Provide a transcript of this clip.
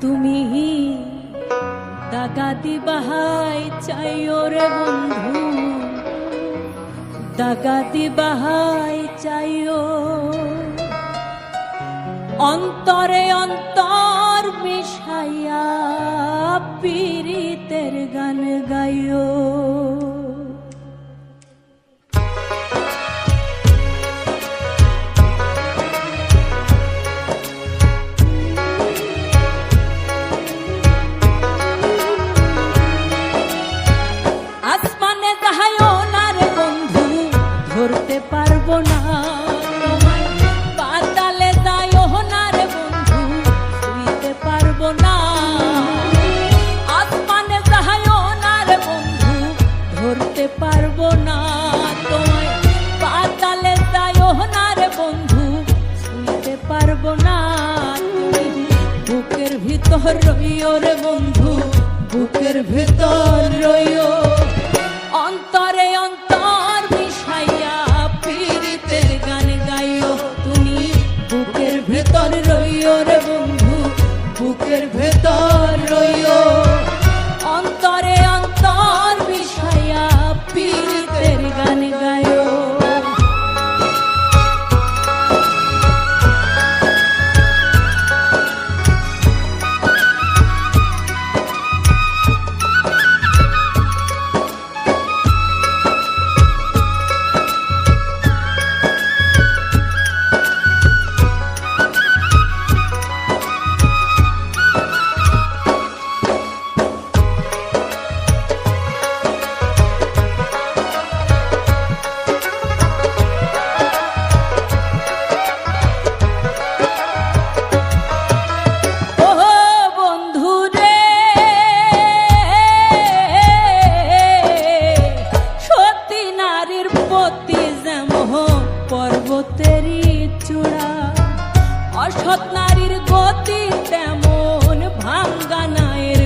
তুমি দাগাতি বাহাই চাইও রে বন্ধু। ডাকাতি বাহাই চাইও। অন্তরে অন্তর মিশাইয়া পীড়িতের গান গাইও পাতালে যাইও না রে বন্ধু, শুইতে পারব না। আসমানে যাহাইও না রে বন্ধু, ধরতে পারব না তোমায়। পাতালে যাইও না রে বন্ধু, শুইতে পারব না বুকের ভিতর রইও রে বন্ধু, বুকের ভিতর রইও। ভেতর রইও রে বন্ধু বুকের ভেতর রইও। পতি যেমন পর্বতেরই চূড়া অসৎ নারীর গতি তেমন ভাঙ্গা নায়ের